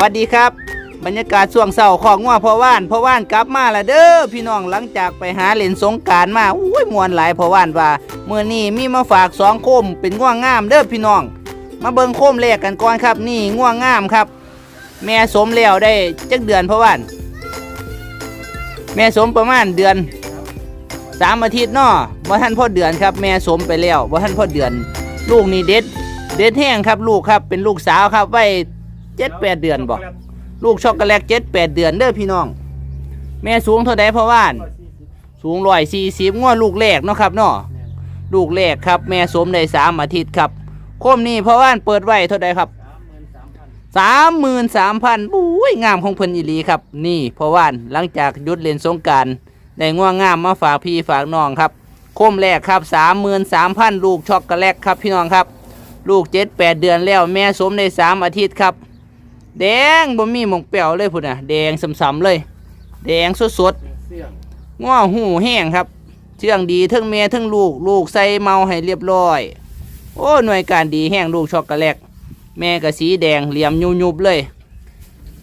วัสดีครับ บรรยากาศช่วงเช้าของงัวพ่อว่านพ่อว่านกลับมาแล้วเด้อพี่น้องหลังจากไปหาเล่นสงการมาอุ้ยมวนหลายพ่อว่านว่าเมื่อนี้มีมาฝากสองโคมเป็นง่วงงามเด้อพี่น้อง มาเบิ่งโคมแรกกันก่อนครับ นี่ง่วงงามครับ แม่สมแล้วได้จักเดือนพ่อว่าน แม่สมประมาณเดือนสามอาทิตย์เนาะบ่ท่านพ่อเดือนครับ แม่สมไปแล้วบ่ท่านพ่อเดือน ลูกนี่เด็ด เด็ดแห้งครับลูกครับเป็นลูกสาวครับไว้ เจ็ดแปดเดือนบอกลูกช็อกโกแลตเจ็ดแปดเดือนเด้อพี่น้อง แม่สูงเท่าใดพ่อว่าน สูงร้อยสี่สิบงวดลูกแรกเนาะครับเนาะลูกแรกครับ แม่สมได้สามอาทิตย์ครับคมนี่พ่อว่านเปิดไว้เท่าใดครับสามหมื่นสามพันบุ้ยงามของเพิ่นอีหลีครับ นี่พ่อว่านหลังจากยุดเลนสงการได้ง่วงงามมาฝากพี่ฝากน้องครับคมแรกครับสามหมื่นสามพันลูกช็อกโกแลตครับพี่น้องครับ ลูกเจ็ดแปดเดือนแล้วแม่สมได้สามอาทิตย์ครับ แดงบ่มีหมองเปรี้ยวเลยพุ่นน่ะแดงสำๆเลย แดงสดๆง้อหูแห้งครับ เชื่องดีทั้งแม่ทั้งลูกลูกใส่เมาให้เรียบร้อย โอ้หน่วยการดีแห้งลูกช็อกโกแลตแม่ก็สีแดงเหลี่ยมยุบๆเลย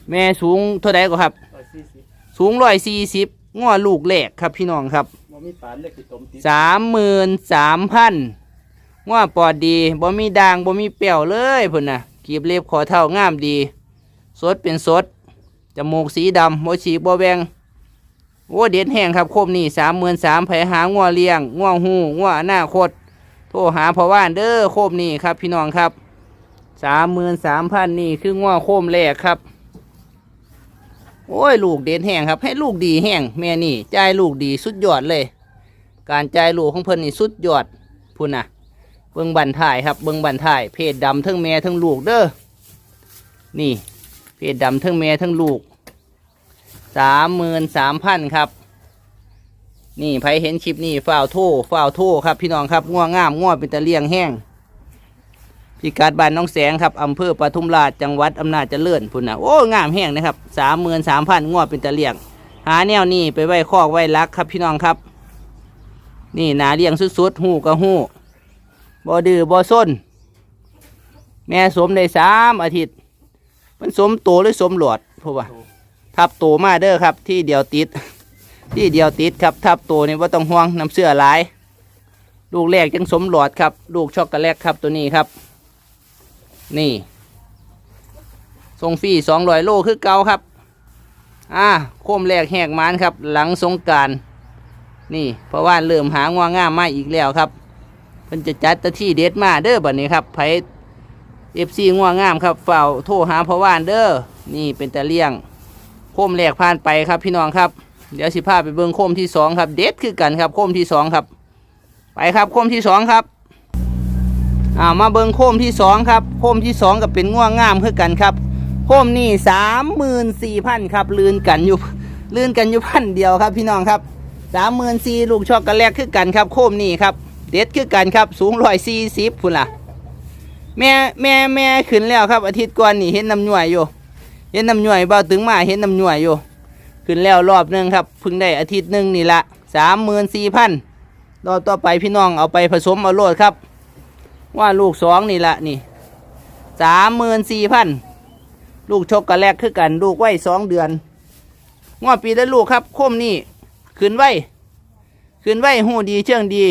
แม่สูงเท่าไดก็ครับ สูงร้อยสี่สิบง้อลูกแหลกครับพี่น้องครับบ่มีปานเล็กติดตมติดสามหมื่นสามพันว่าปอดดีบ่มีด่างบ่มีเปรี้ยวเลยพุ่นน่ะกีบเล็บขอเท่างามดี สดเป็นสด จมูกสีดำบ่ฉีบ่แบงโอ้เด็ดแห้งครับโคมนี่สามหมื่นสามไผหางัวเลี้ยงงัวหูงัวอนาคตโทรหาพ่อว่านเด้อโคมนี่ครับพี่น้องครับสามหมื่นสามพันนี่คืองัวโคมแรกครับ โอ้ยลูกเด็ดแห้งครับ ให้ลูกดีแห้งแม่นี่จ่ายลูกดีสุดยอดเลย การจ่ายลูกของเพิ่นนี่สุดยอดพุ่นน่ะเบิ้งบันถ่ายครับเบิ้งบันถ่าย เพศดำทั้งแม่ทั้งลูกเด้อนี่ เพศดำทั้งแม่ทั้งลูกสามหมื่นสามพันครับ นี่ไผเห็นคลิปนี่ฝ้าวโทฝ้าวโทครับ พี่น้องครับง่วงงามง่วเป็นตะเลียงแห้งพิกัดบ้านน้องแสงครับอำเภอปทุมราชจังหวัดอำนาจเจริญพุ่นน่ะโอ้งามแห้งนะครับสามหมื่นสามพันง่วเป็นตะเลียง หาแนวนี่ไปไว้คอกไว้รักครับ พี่น้องครับ นี่หนาเลี้ยงสุดๆหูกระหูบ่ดื้อบ่ส้น แม่สมได้สามอาทิตย์ มันสมโตหรือสมหลอดเพราะว่าทับโตมาเด้อครับ ที่เดียวติด ที่เดียวติดครับ ทับโตนี่ว่าต้องห่วงน้ำเสื้อหลาย ลูกแรกยังสมหลอดครับ ลูกช็อกโกแลตครับตัวนี้ครับ นี่ทรงฟรีสองร้อยโลคือเก่าครับ อ่าโคมแรกแหกมานครับ หลังสงกรารนี่เพราะว่าเริ่มหางวงง่ามมาอีกแล้วครับเพิ่นจะจัดแตะที่เด็ดมาเด้อบัดนี้ครับไผ เอฟซีง่วงงามครับเฝ้าโทรหาเพราะว่านเด้อนี่เป็นตะเลี่ยงโคมแรกผ่านไปครับพี่น้องครับ เดี๋ยวสิพาไปเบิ่งโคมที่สองครับ เด็ดคือกันครับโคมที่สองครับ ไปครับโคมที่สองครับอ่ามาเบิ่งโคมที่สองครับโคมที่สองกับเป็นง่วงงามคือกันครับโคมนี่สามหมื่นสี่พันครับลื่นกันอยู่ลื่นกันอยู่พันเดียวครับพี่น้องครับสามหมื่นสี่ลูกช็อกโกแลตคือกันครับ โคมนี่ครับ เด็ดคือกันครับสูงร้อยสี่สิบพุ่นล่ะ แม่แม่แม่ขึ้นแล้วครับ อาทิตย์ก่อนนี่เห็นน้ำย่วยอยู่ เห็นน้ำย่วยเบาถึงมาเห็นน้ำย่วยอยู่ ขึ้นแล้วรอบหนึงครับเพิ่งได้อาทิตย์หนึ่งนี่ละสามหมื่นสี่พันรอบต่อไปพี่น้องเอาไปผสมเอาโลดครับ ว่าลูกสองนี่ละนี่สามหมื่นสี่พันลูกชกกระแลกคือกัน ลูกไว้สองเดือนงอปีละลูกครับคมนี่ขึ้นไว้ขึ้นไว้หูดีเชื่องดี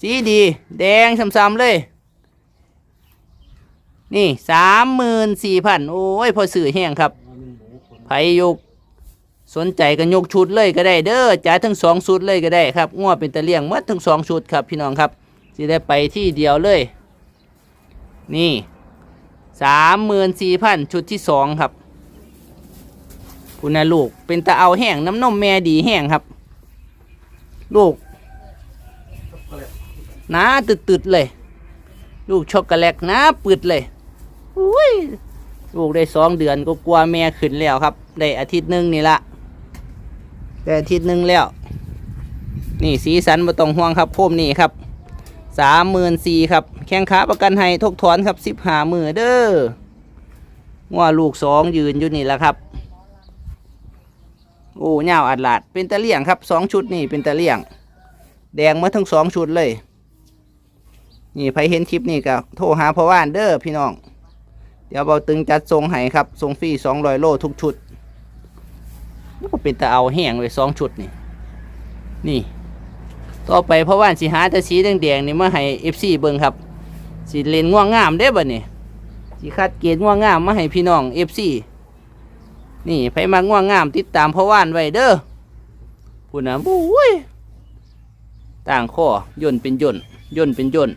สีดี แดงซ้ำๆเลย นี่สามหมื่นสี่พันโอ้ยพอสื่อแห้งครับไผยกสนใจกันยกชุดเลยก็ได้เด้อจ่ายทั้งสองชุดเลยก็ได้ครับง้อเป็นตะเลียงหมัดทั้งสองชุดครับพี่น้องครับสิได้ไปที่เดียวเลย นี่สามหมื่นสี่พันชุดที่สองครับคุณนะลูกเป็นตะเอาแห้งน้ำนมแม่ดีแห้งครับ ลูกหนาตึดๆเลย ลูกช็อกโกแลตหนาปืดเลย อุ้ยลูกได้สองเดือนก็กลัวแม่ขึ้นแล้วครับ ได้อาทิตย์หนึ่งนี่ละได้อาทิตย์หนึ่งแล้ว นี่สีสันมาต้องห่วงครับโคมนี่ครับสามหมื่นสี่ครับ แข้งขาประกันให้ทกถอนครับสิบห้ามือเด้อว่าลูกสองยืนอยู่นี่แหละครับ โอ้เงาวอัดลาดเป็นตะเลี่ยงครับสองชุดนี่เป็นตะเลี่ยง แดงมาทั้งสองชุดเลย นี่ใครเห็นคลิปนี่ก็โทรหาพ่อว่านเด้อพี่น้อง เดี๋ยวเบาตึงจัดทรงให้ครับทรงฟรีสองร้อยโลทุกชุดมันก็เป็นตะเอาแห้งเลยสองชุดนี่ นี่ ต่อไปเพราะว่าสิหาแต่สีแดงๆนี่มาให้เอฟซีเบิ่งครับ สีเลนง่วงงามเด้บ่เนี่ยสีคัดเกณฑ์ง่วงงามมาให้พี่น้องเอฟซีนี่ไผมาง่วงงามติดตามเพราะว่านไว้เด้อพูดนะบุ้ยต่างข้อย่นเป็นย่นย่นเป็นย่น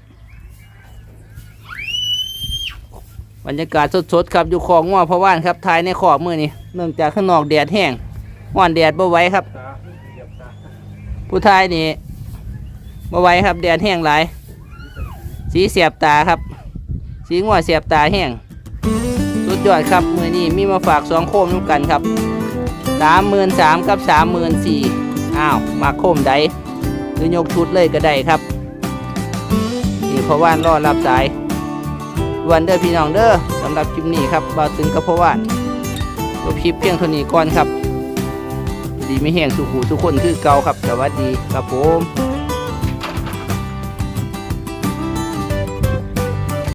บรรยากาศสดๆครับอยู่คลองง่วเพะว่านครับทายในขอบมือนี่เนื่องจากข้างนอกแดดแห้งว่านแดดบ่ไหวครับ ผู้ทายนี่บ่ไหวครับแดดแห้งหลาย สีเสียบตาครับ สีงัวเสียบตาแห้งสุดยอดครับมือนี้มีมาฝากสองโคมน้ำกันครับสามหมื่นสามกับสามหมื่นสี่อ้าวมาโคมใดหรือยกชุดเลยก็ได้ครับนี่พะว่านรอดรับสาย วันเด้อพี่น้องเด้อสำหรับคลิปนี้ครับบ่าวตึงกับพราะว่านจบคลิปเพียงเท่านี้ก่อนครับ ดีไม่แห้งสุขูทุกคนคือเก่าครับสวัสดีครับผม